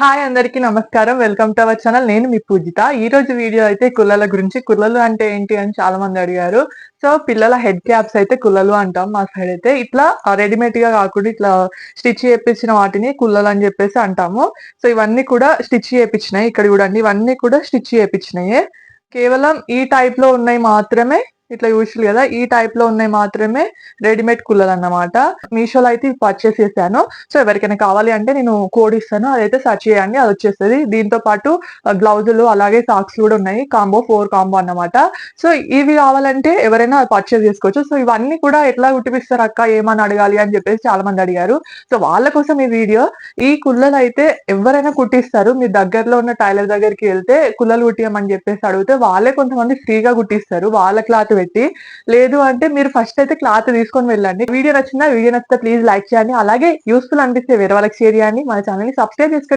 Hi అందరికీ నమస్కారం. Welcome to our channel. నేను మీ పూజిత. ఈ రోజు వీడియో అయితే కుల్లల గురించి. కుల్లలు అంటే ఏంటి అని చాలా మంది అడిగారు. సో పిల్లల హెడ్ క్యాప్స్ అయితే కుల్లలు అంటాం మా సైడ్ అయితే. ఇట్లా రెడీమేడ్గా కాకుండా ఇట్లా స్టిచ్ చేయించిన వాటిని కుల్లలు అని చెప్పేసి అంటాము. సో ఇవన్నీ కూడా స్టిచ్ చేయించినాయి ఇక్కడ చూడండి ఇవన్నీ కూడా స్టిచ్ చేయించినాయి కేవలం ఈ టైప్లో ఉన్నాయి మాత్రమే. ఇట్లా యూజువల్ కదా. ఈ టైప్లో ఉన్నాయి మాత్రమే రెడీమేడ్ కుల్లలు అన్నమాట మీషోలో అయితే పర్చేస్ చేశాను. సో ఎవరికైనా కావాలి అంటే నేను కోడ్ ఇస్తాను. అదైతే సర్చ్ చేయండి. అది వచ్చేస్తుంది. దీంతో పాటు గ్లౌజులు అలాగే సాక్స్ కూడా ఉన్నాయి. కాంబో ఫోర్ కాంబో అన్నమాట. సో ఇవి కావాలంటే ఎవరైనా పర్చేస్ చేసుకోవచ్చు. సో ఇవన్నీ కూడా ఎట్లా కుట్టిపిస్తారు అక్క? ఏమని అడగాలి అని చెప్పేసి చాలా మంది అడిగారు. సో వాళ్ళ కోసం ఈ వీడియో. ఈ కుల్లలు అయితే ఎవరైనా కుట్టిస్తారు. మీ దగ్గరలో ఉన్న టైలర్ దగ్గరికి వెళ్తే కుల్లలు కుట్టియమని చెప్పేసి అడిగితే వాళ్ళే కొంతమంది ఫ్రీగా కుట్టిస్తారు. వాళ్ళ క్లాత్ పెట్టి. లేదు అంటే మీరు ఫస్ట్ అయితే క్లాత్ తీసుకొని వెళ్ళండి. వీడియో నచ్చిందా? వీడియో నచ్చితే ప్లీజ్ లైక్ చేయండి. అలాగే యూస్ఫుల్ అనిపిస్తే వేరే వాళ్ళకి షేర్ చేయండి. మన ఛానల్ని సబ్స్క్రైబ్ చేసుకోండి.